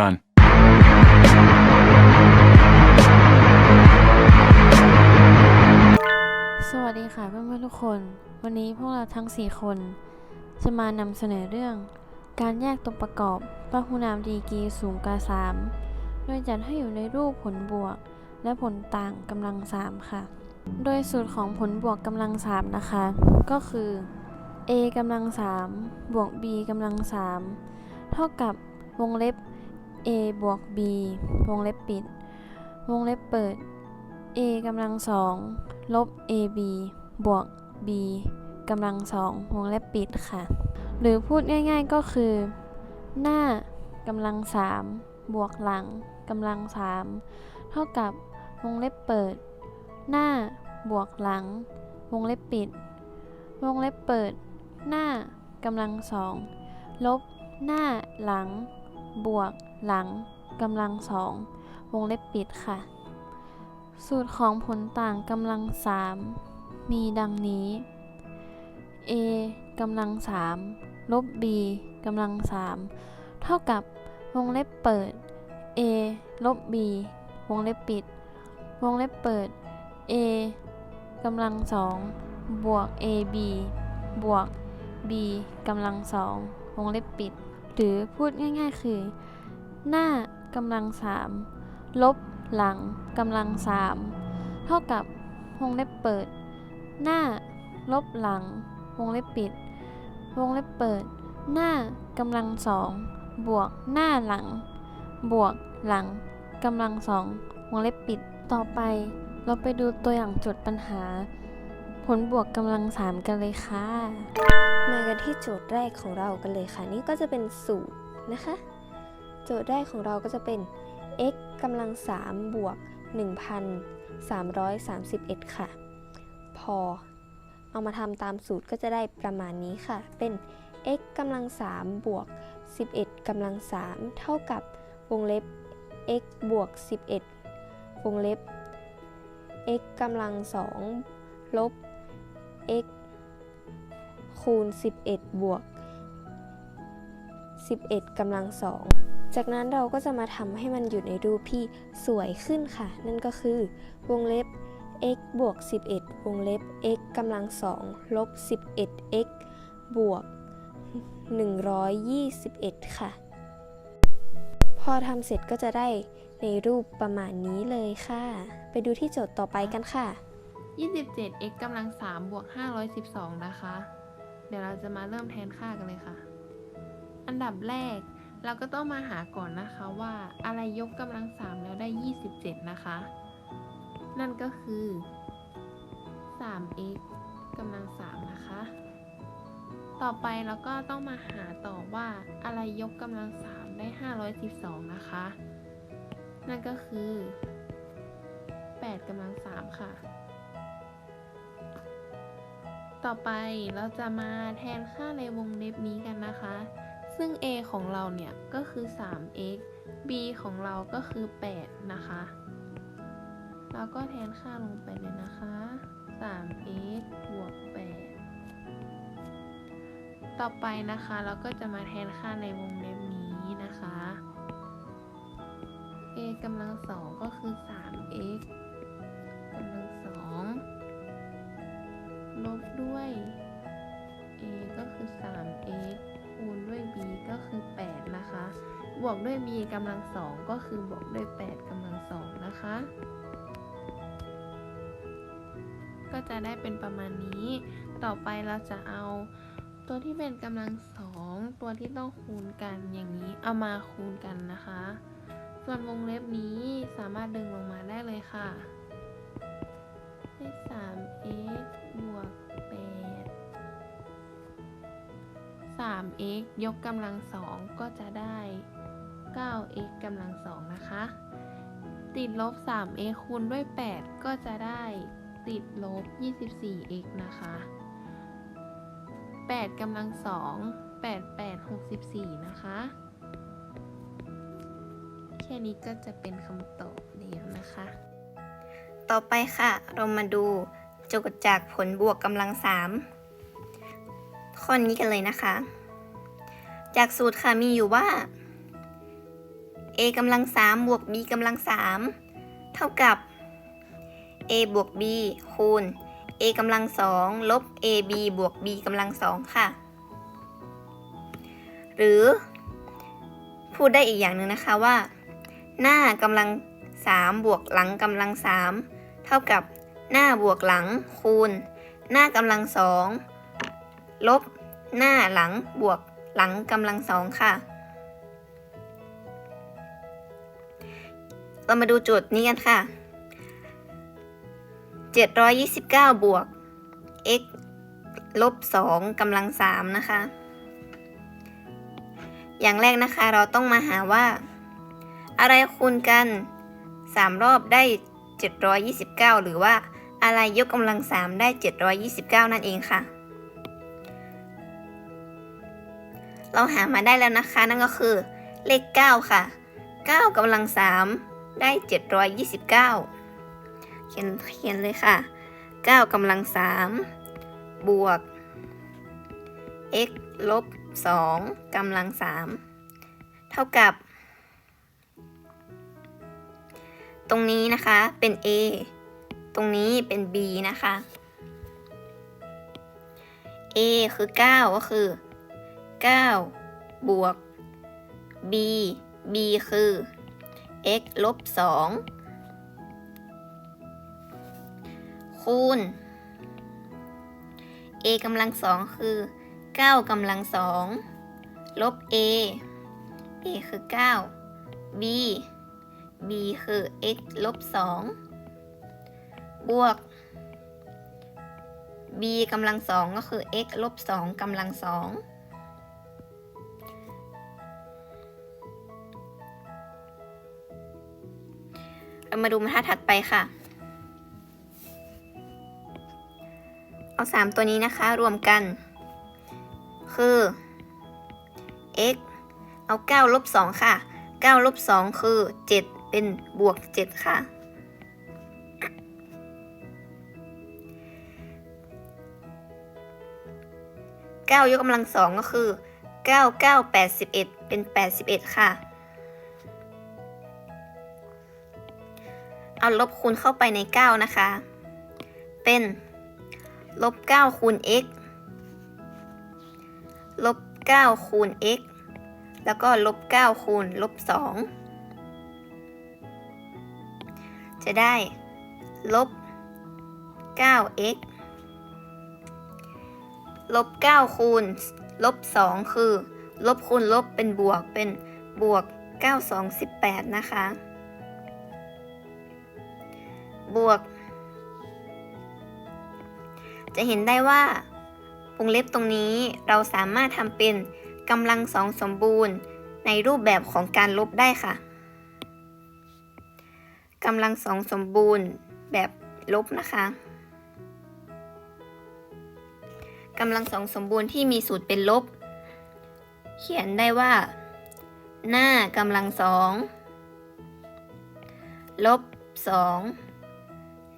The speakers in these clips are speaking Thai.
Run. สวัสดีค่ะเพื่อนๆทุกคน วันนี้พวกเราทั้ง 4 คน จะมานำเสนอเรื่อง การแยกตัวประกอบพหุนามดีกีสูงกว่า3โดยจัดให้อยู่ในรูปผลบวก และผลต่างกำลัง 3 ค่ะ โดยสูตรของผลบวกกำลัง 3 นะคะ ก็คือ a กำลัง3บวก b กำลัง3เท่ากับวงเล็บ a บวก b วงเล็บปิด วงเล็บเปิด a กำลังสองลบ ab บวก b กำลังสองวงเล็บปิดค่ะ หรือพูดง่ายๆก็คือ หน้ากำลังสามบวกหลังกำลังสามเท่ากับวงเล็บเปิด หน้าบวกหลัง วงเล็บปิด วงเล็บเปิด หน้ากำลังสองลบหน้าหลัง บวก หลังกำลังสองวงเล็บปิดค่ะ สูตรของผลต่างกำลังสามมีดังนี้ a กำลังสามลบ b กำลังสามเท่ากับวงเล็บเปิด a ลบ b วงเล็บปิด วงเล็บเปิด a กำลังสองบวก ab บวก b กำลังสองวงเล็บปิด หรือพูดง่าย ๆ คือ หน้ากำลังสามลบหลังกำลังสามเท่ากับวงเล็บเปิด หน้า ลบหลัง วงเล็บปิด วงเล็บเปิด หน้ากำลังสองบวกหน้าหลัง บวกหลังกำลังสองวงเล็บปิดต่อไป เราไปดูตัวอย่างโจทย์ปัญหา ผลบวกกำลังสามกันเลยค่ะ มากันที่โจทย์แรกของเรากันเลยค่ะ นี่ก็จะเป็นสูตรนะคะ โจทย์แรกของเราก็จะเป็น x กำลัง 3 บวก 1,331 ค่ะ พอ เอามาทำตามสูตรก็จะได้ประมาณนี้ค่ะ เป็น x กำลัง 3 บวก 11กำลัง 3 เท่ากับวงเล็บ x บวก 11 วงเล็บ x กำลัง 2 ลบ x คูณ 11 บวก 11กำลัง 2 จากนั้นเราก็จะมาทำให้มันอยู่ในรูปที่สวยขึ้นค่ะ นั่นก็คือ วงเล็บ x บวก 11 วงเล็บ x กำลัง2ลบ 11x บวก 121 ค่ะ พอทำเสร็จก็จะได้ในรูปประมาณนี้เลยค่ะ ไปดูที่โจทย์ต่อไปกันค่ะ 27 x กำลัง3บวก 512 นะคะ เดี๋ยวเราจะมาเริ่มแทนค่ากันเลยค่ะ อันดับแรก เราก็ต้องมาหาก่อนนะคะว่าอะไรยกกำลัง3แล้วได้ 27 นะคะ นั่นก็คือ 3x กำลัง3นะคะ ต่อไปเราก็ต้องมาหาต่อว่าอะไรยกกำลัง3ได้ 512 นะคะ นั่นก็คือ 8กำลัง3ค่ะ ต่อไปเราจะมาแทนค่าในวงเล็บนี้กันนะคะ ซึ่ง a ของเราเนี่ยก็คือ 3x b ของเราก็คือ 8 นะคะ เราก็แทนค่าลงไปเลยนะคะ 3x บวก 8 ต่อไปนะคะ เราก็จะมาแทนค่าในวงเล็บนี้นะคะ a กำลังสองก็คือ 3x กำลังสองลบด้วย a ก็คือ 3x คูณด้วย b ก็คือ 8 นะคะ บวกด้วย b กำลังสองก็คือบวกด้วย 8กำลังสองนะคะ ก็จะได้เป็นประมาณนี้ ต่อไปเราจะเอาตัวที่เป็นกำลังสองตัวที่ต้องคูณกันอย่างนี้เอามาคูณกันนะคะ ส่วนวงเล็บนี้สามารถดึงลงมาได้เลยค่ะได้ 3x x ยกกำลังสองก็จะได้ 9x กำลังสองนะคะ ติดลบ 3x คูณด้วย 8 ก็จะได้ติดลบ 24x นะคะ 8กำลังสอง8 8 64 นะคะ แค่นี้ก็จะเป็นคำตอบเดียวนะคะ ต่อไปค่ะ เรามาดูโจทย์จากผลบวกกำลัง3ข้อนี้กันเลยนะคะ จากสูตรค่ะมีอยู่ว่า a กำลังสามบวก b กำลังสามเท่ากับ a บวก b คูณ a กำลังสองลบ ab บวก b กำลังสองค่ะ หรือ พูดได้อีกอย่างหนึ่งนะคะว่า หน้ากำลังสามบวกหลังกำลังสามเท่ากับหน้าบวกหลังคูณ หน้ากำลังสองลบหน้าหลังบวก หลังกำลังสองค่ะ เรามาดูโจทย์นี้กันค่ะ 729 บวก x ลบ2กำลัง3นะคะ อย่างแรกนะคะเราต้องมาหาว่า อะไรคูณกัน 3 รอบได้ 729 หรือว่าอะไรยกกำลัง3ได้ 729 นั่นเองค่ะ เราหามาได้แล้วนะคะ นั่นก็คือ เลข 9 ค่ะ 9กำลัง 3 ได้ 729 เขียนเขียนเลยค่ะ 9กำลัง 3 บวก x ลบ 2กำลัง 3 เท่ากับ ตรงนี้นะคะเป็น a ตรงนี้เป็น b นะคะ a คือ 9 ก็คือ9 บวก b b คือ x ลบ 2 คูณ a กำลังสองคือ 9กำลังสองลบ a a คือ 9 b b คือ x ลบ 2 บวก b กำลังสองก็คือ x ลบ 2กำลังสอง เรามาดูบรรทัดถัดไปค่ะ เอา 3 ตัวนี้นะคะ รวมกัน คือ x เอา9ลบ2ค่ะ9ลบ2คือ 7 เป็นบวก 7 ค่ะ 9 ยกกำลัง2ก็คือ 9 9 81 เป็น 81 ค่ะ เอาลบคูณเข้าไปใน 9 นะคะ เป็นลบ9คูณ x ลบ9คูณ x แล้วก็ลบ9คูณลบ2จะได้ลบ 9x ลบ 9 คูณ ลบ 2 คือ ลบคูณลบเป็นบวกเป็นบวก 9 2 18 นะคะ บวก จะเห็นได้ว่าวงเล็บตรงนี้เราสามารถทำเป็นกำลังสองสมบูรณ์ ในรูปแบบของการลบได้ค่ะกำลังสองสมบูรณ์แบบลบนะคะกำลังสองสมบูรณ์ที่มีสูตรเป็นลบ เขียนได้ว่า หน้ากำลังสองลบสอง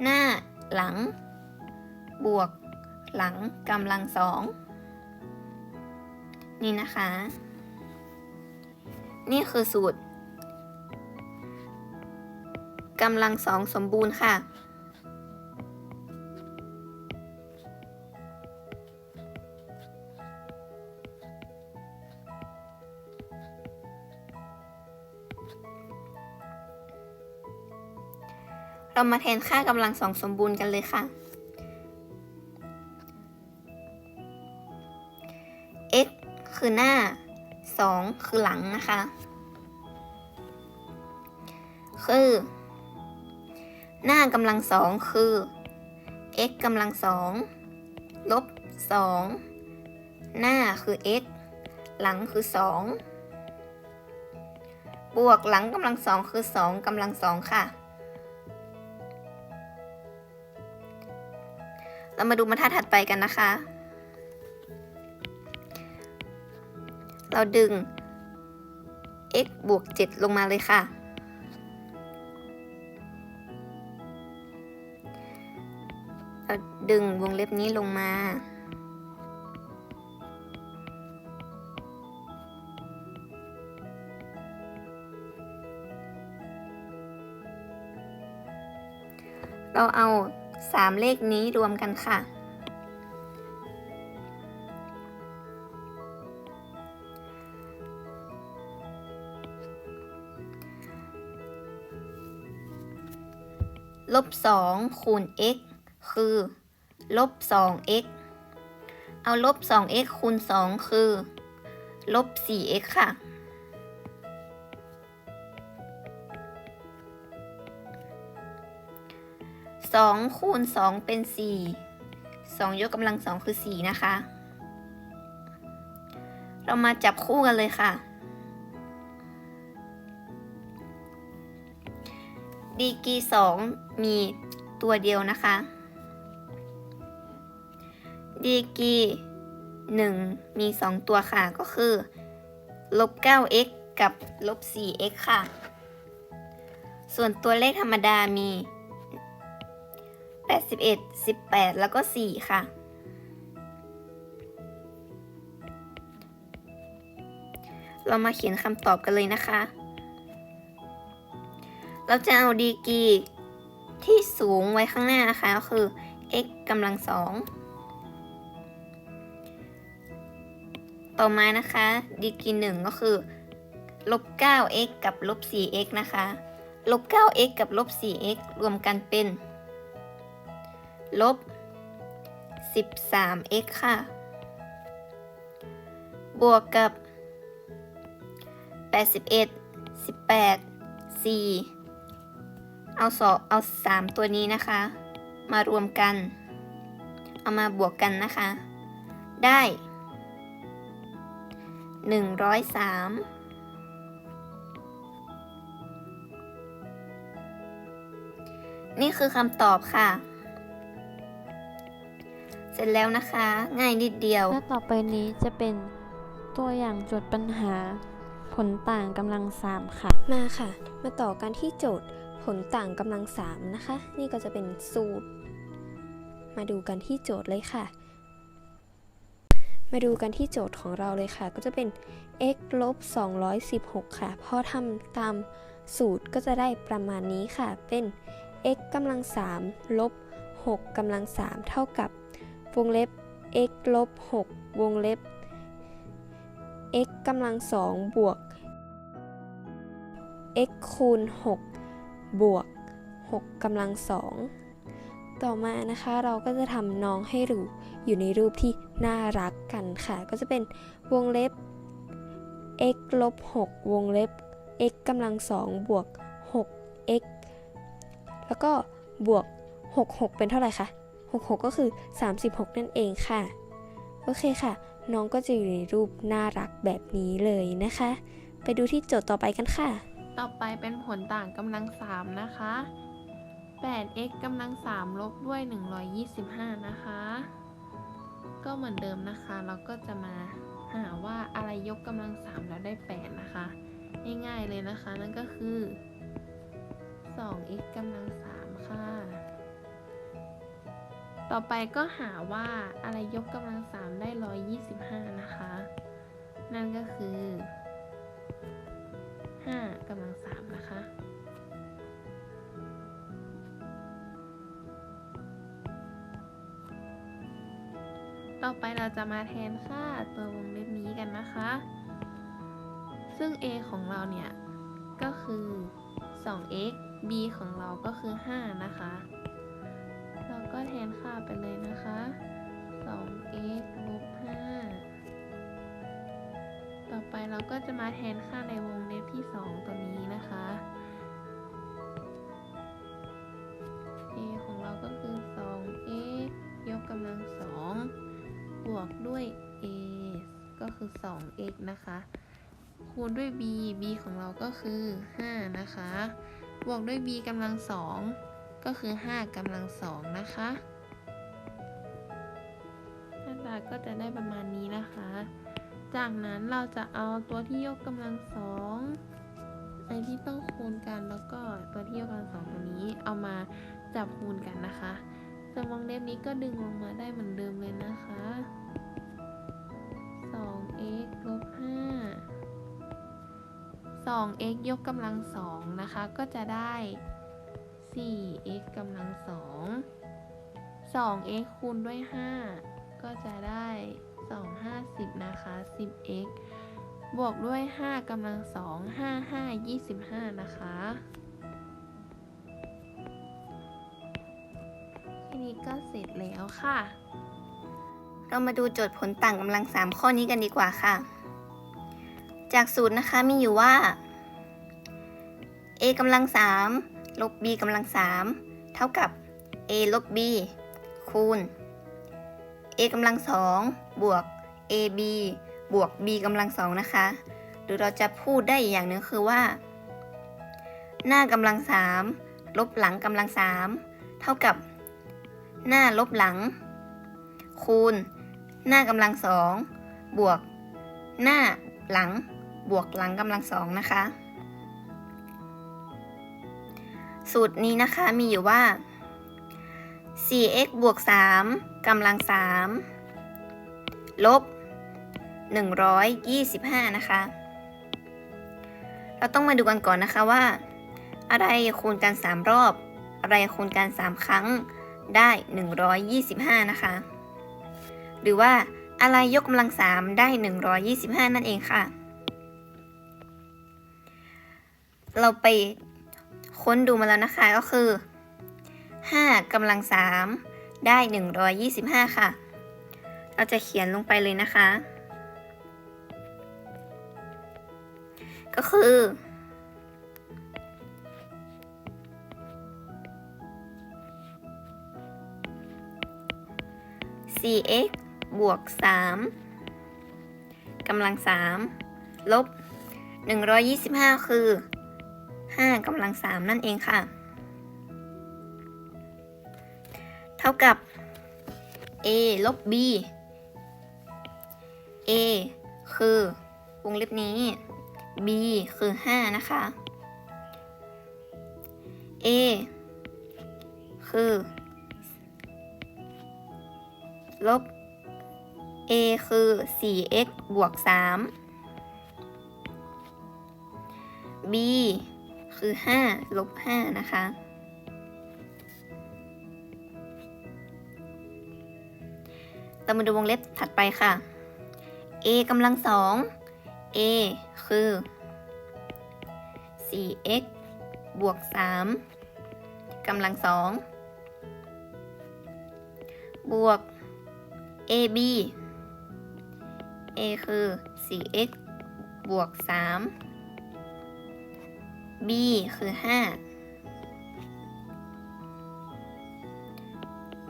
หน้า หลัง บวก หลังกำลังสองนี่นะคะ นี่คือสูตรกำลังสองสมบูรณ์ค่ะ เรามาแทนค่ากำลังสองสมบูรณ์กันเลยค่ะ x คือหน้า 2 คือหลังนะคะ คือ หน้ากำลังสองคือ x กำลังสองลบ 2 หน้าคือ x หลังคือ 2 บวกหลังกำลังสองคือ 2กำลังสองค่ะ เรามาดูบรรทัดถัดไปกันนะคะ เราดึง x บวก 7 ลงมาเลยค่ะ เราดึงวงเล็บนี้ลงมา เราเอา สามเลขนี้รวมกันค่ะ ลบ 2 คูณ x คือ ลบ 2x เอาลบ 2x คูณ 2 คือ ลบ 4x ค่ะ 2 คูณ 2 เป็น 4 2 ยกกำลัง 2 คือ 4 นะคะ เรามาจับคู่กันเลยค่ะ ดีกี2มีตัวเดียวนะคะ ดีกี1มี 2 ตัวค่ะ ก็คือลบ 9x กับลบ 4x ค่ะ ส่วนตัวเลขธรรมดามี 81 18 แล้วก็ 4 ค่ะ เรามาเขียนคำตอบกันเลยนะคะ เราจะเอาดีกรีที่สูงไว้ข้างหน้านะคะก็คือ x กำลังสอง ต่อมานะคะดีกรีหนึ่งก็คือลบ 9x กับลบ 4x นะคะ ลบ 9x กับลบ 4x รวมกันเป็น ลบ 13x ค่ะ บวกกับ 81 18 4 เอาสองเอา 3 ตัวนี้นะคะ มารวมกัน เอามาบวกกันนะคะ ได้ 103นี่คือคำตอบค่ะ ร็จแล้วนะคะ ง่ายนิดเดียวและต่อไปนี้จะเป็นตัวอย่างโจทย์ปัญหา ผลต่างกำลังสามค่ะ มาค่ะ มาต่อกันที่โจทย์ผลต่างกำลังสามนะคะ นี่ก็จะเป็นสูตร มาดูกันที่โจทย์เลยค่ะ มาดูกันที่โจทย์ของเราเลยค่ะ ก็จะเป็น x ลบ216 ค่ะพอทำตามสูตรก็จะได้ประมาณนี้ค่ะ เป็น x กำลัง3ลบ6กำลัง3เท่ากับ วงเล็บ x ลบ 6 วงเล็บ x กำลัง2บวก x คูณ 6 บวก 6กำลัง2ต่อมานะคะเราก็จะทำน้องให้รูอยู่ในรูปที่น่ารักกันค่ะ ก็จะเป็นวงเล็บ x ลบ 6 วงเล็บ x กำลัง2บวก 6x แล้วก็บวก 66 เป็นเท่าไหร่คะ 66 ก็คือ 36 นั่นเองค่ะ โอเคค่ะ น้องก็จะอยู่ในรูปน่ารักแบบนี้เลยนะคะ ไปดูที่โจทย์ต่อไปกันค่ะ ต่อไปเป็นผลต่างกำลัง 3 นะคะ 8x กำลัง 3 ลบด้วย 125 นะคะ ก็เหมือนเดิมนะคะ เราก็จะมาหาว่าอะไรยกกำลัง 3 แล้วได้ 8 นะคะ ง่ายๆเลยนะคะ นั่นก็คือ 2x กำลัง 3 ค่ะ ต่อไปก็หาว่าอะไรยกกำลัง3ได้ 125 นะคะ นั่นก็คือ5กำลัง3นะคะ ต่อไปเราจะมาแทนค่าตัววงเล็บนี้กันนะคะ ซึ่ง a ของเราเนี่ย ก็คือ 2x b ของเราก็คือ 5 นะคะ นค่าไปเลยนะคะ 2x ลบ5ต่อไปเราก็จะมาแทนค่าในวงเล็บที่ 2 ตัวนี้นะคะ a ของเราก็คือ 2x ยกกำลัง 2 บวกด้วย a ก็คือ 2x นะคะ คูณด้วย b b ของเราก็คือ 5 นะคะ บวกด้วย b กำลัง 2 ก็คือ 5กำลัง2นะคะหน้าตาก็จะได้ประมาณนี้นะคะ จากนั้นเราจะเอาตัวที่ยกกำลังสองไอที่ต้องคูณกันแล้วก็ตัวที่ยกกำลังสองตัวนี้เอามาจับคูณกันนะคะส่วนวงเล็บนี้ก็ดึงลงมาได้เหมือนเดิมเลยนะคะ 2x ลบ5 2x ยกกำลังสองนะคะ ก็จะได้ 4x กำลังสอง 2x คูณด้วย 5 ก็จะได้ 2 50 นะคะ 10x บวกด้วย 5กำลังสอง5 5 25 นะคะแค่นี้ก็เสร็จแล้วค่ะ เรามาดูโจทย์ผลต่างกำลัง 3 ข้อนี้กันดีกว่าค่ะ จากสูตรนะคะมีอยู่ว่า a กำลัง3 ลบ b กำลัง3เท่ากับ a ลบ b คูณ a กำลัง2บวก ab บวก b กำลัง2นะคะ หรือเราจะพูดได้อีกอย่างหนึงคือว่า หน้ากำลัง3ลบหลังกำลัง3เท่ากับ หน้าลบหลัง คูณ หน้ากำลังสองบวก หน้าหลังบวกหลังกำลังสองนะคะ สูตรนี้นะคะมีอยู่ว่า 4x บวก 3กำลัง 3 ลบ 125 นะคะ เราต้องมาดูกันก่อนนะคะว่า อะไรคูณกัน 3 รอบ อะไรคูณกัน 3 ครั้งได้ 125 นะคะ หรือว่าอะไรยกกำลัง 3 ได้ 125 นั่นเองค่ะ เราไป ค้นดูมาแล้วนะคะก็คือ 5กำลัง 3 ได้ 125 ค่ะ เราจะเขียนลงไปเลยนะคะ ก็คือ 4x บวก 3กำลัง 3 ลบ 125 คือ 5กำลัง 3 นั่นเองค่ะ เท่ากับ a ลบ b a คือวงเล็บนี้ b คือ 5 นะคะ a คือ ลบ a คือ 4x บวก 3 b คือ5ลบ5นะคะ เรามาดูวงเล็บถัดไปค่ะ a กำลัง2 a คือ 4x บวก 3กำลัง2บวก ab a คือ 4x บวก 3 b คือ 5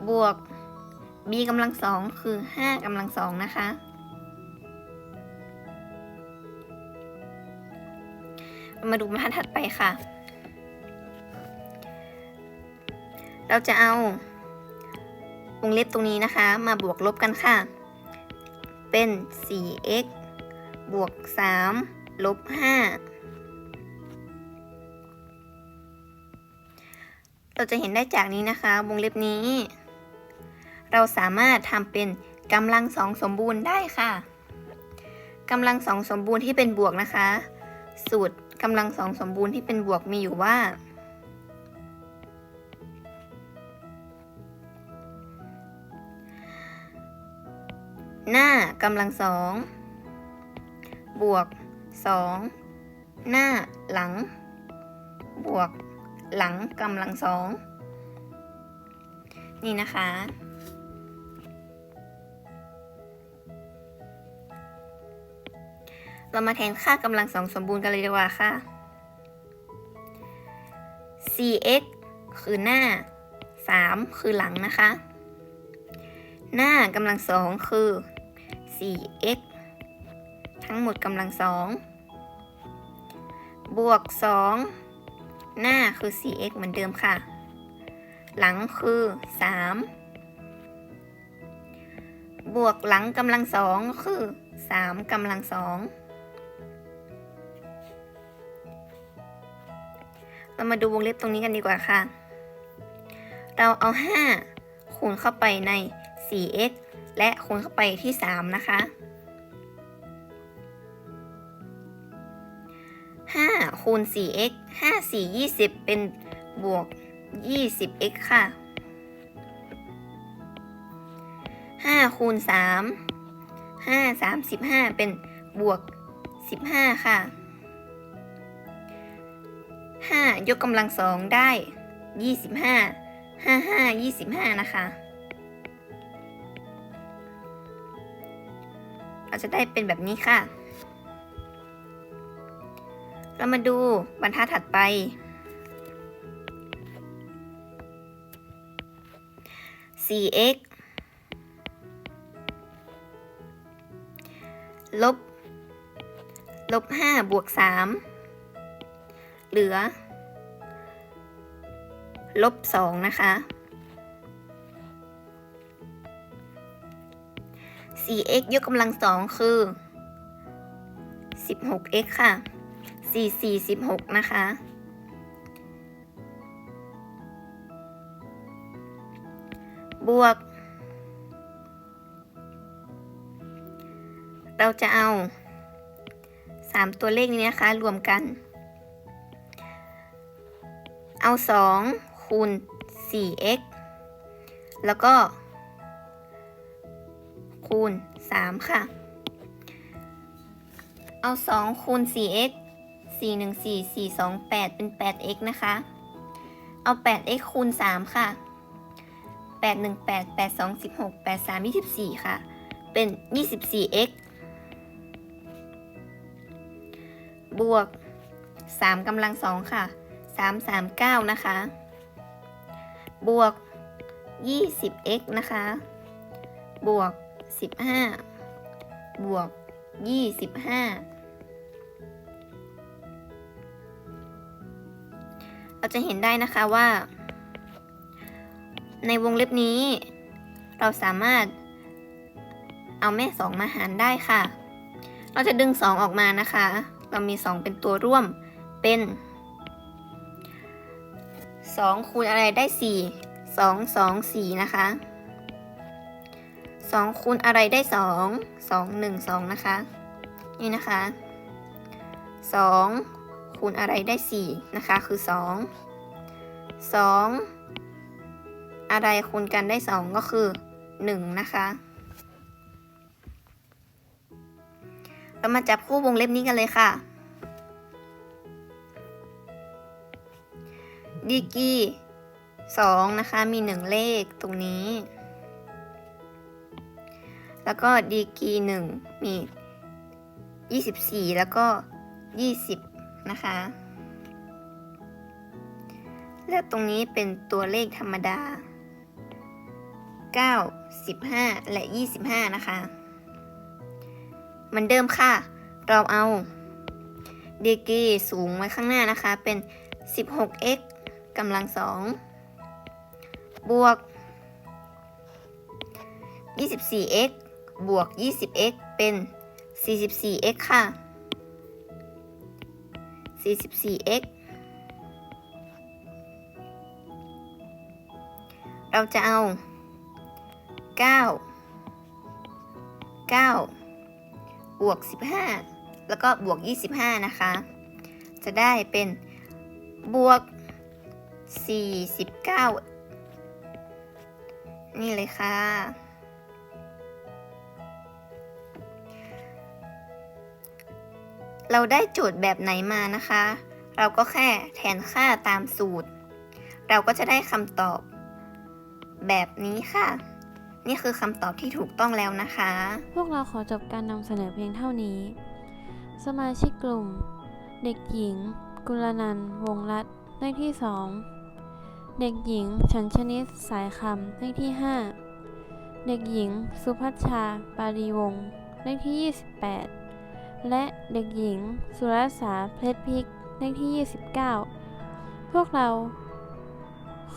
บวก b กำลังสองคือ 5กำลังสองนะคะ มาดูบรรทัดถัดไปค่ะ เราจะเอาวงเล็บตรงนี้นะคะ มาบวกลบกันค่ะ เป็น 4x บวก 3 ลบ 5 เราจะเห็นได้จากนี้นะคะวงเล็บนี้ เราสามารถทำเป็นกำลังสองสมบูรณ์ได้ค่ะกำลังสองสมบูรณ์ที่เป็นบวกนะคะ สูตรกำลังสองสมบูรณ์ที่เป็นบวกมีอยู่ว่า หน้ากำลังสองบวกสองหน้าหลัง บวก หลังกำลังสอง นี่นะคะ เรามาแทนค่ากำลังสองสมบูรณ์กันเลยดีกว่าค่ะ 4x คือหน้า 3 คือหลังนะคะ หน้ากำลังสองคือ 4x ทั้งหมดกำลังสองบวก 2 หน้าคือ 4x เหมือนเดิมค่ะ หลังคือ 3 บวกหลังกำลังสองคือ 3กำลังสองเรามาดูวงเล็บตรงนี้กันดีกว่าค่ะ เราเอา 5 คูณเข้าไปใน 4x และคูณเข้าไปที่ 3 นะคะ 5คูณ 4x 5 4 20 เป็นบวก 20x ค่ะ 5 คูณ 3 5 35 เป็นบวก 15 ค่ะ 5 ยกกำลังสองได้ 25 55 25 นะคะ เราจะได้เป็นแบบนี้ค่ะ เรามาดูบรรทัดถัดไป 4x ลบ ลบ 5 บวก 3 เหลือ ลบ 2 นะคะ 4x ยกกำลังสองคือ 16x ค่ะ 4 4 16 นะคะ บวก เราจะเอา 3 ตัวเลขนี้นะคะ รวมกัน เอา 2 คูณ 4x แล้วก็ คูณ 3 ค่ะ เอา 2 คูณ 4x 4 1 4 4 2 8 เป็น 8x นะคะ เอา 8x คูณ 3 ค่ะ 8 1 8 8 2 16 8 3 24 ค่ะ เป็น 24x บวก 3กำลัง 2 ค่ะ 3 3 9 นะคะ บวก 20x นะคะ บวก 15 บวก 25 เราจะเห็นได้นะคะว่า ในวงเล็บนี้ เราสามารถเอาแม่ 2 มาหารได้ค่ะ เราจะดึง 2 ออกมานะคะ เรามี 2 เป็นตัวร่วมเป็น 2 คูณอะไรได้ 4 2 2 4 นะคะ 2 คูณอะไรได้ 2 2 1 2 นะคะ นี่นะคะ 2 คูณอะไรได้ 4 นะคะ คือ 2 2 อะไรคูณกันได้ 2 ก็คือ 1 นะคะ เรามาจับคู่วงเล็บนี้กันเลยค่ะ ดีกรี2นะคะ มี 1 เลขตรงนี้ แล้วก็ดีกรี1มี 24 แล้วก็ 20 นะคะแล้วตรงนี้เป็นตัวเลขธรรมดา 9 15 และ 25 นะคะ เหมือนเดิมค่ะ เราเอาดีกรีสูงไว้ข้างหน้านะคะ เป็น 16x กำลัง 2 บวก 24x บวก 20x เป็น 44x ค่ะ 44x เราจะเอา 9 9 บวก 15 แล้วก็บวก 25 นะคะ จะได้เป็นบวก 49 นี่เลยค่ะ เราได้โจทย์แบบไหนมานะคะ เราก็แค่แทนค่าตามสูตร เราก็จะได้คำตอบ แบบนี้ค่ะ นี่คือคำตอบที่ถูกต้องแล้วนะคะ พวกเราขอจบการนำเสนอเพียงเท่านี้ สมาชิกกลุ่ม เด็กหญิง กุลนันวงรัตเลขที่2เด็กหญิงฉันชนิดสายคำเลขที่ 5 เด็กหญิง สุพัชชา ปารีวงเลขที่ 28 และเด็กหญิง สุรษาเพชรพิกเลขที่ 29 พวกเรา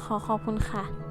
ขอขอบคุณค่ะ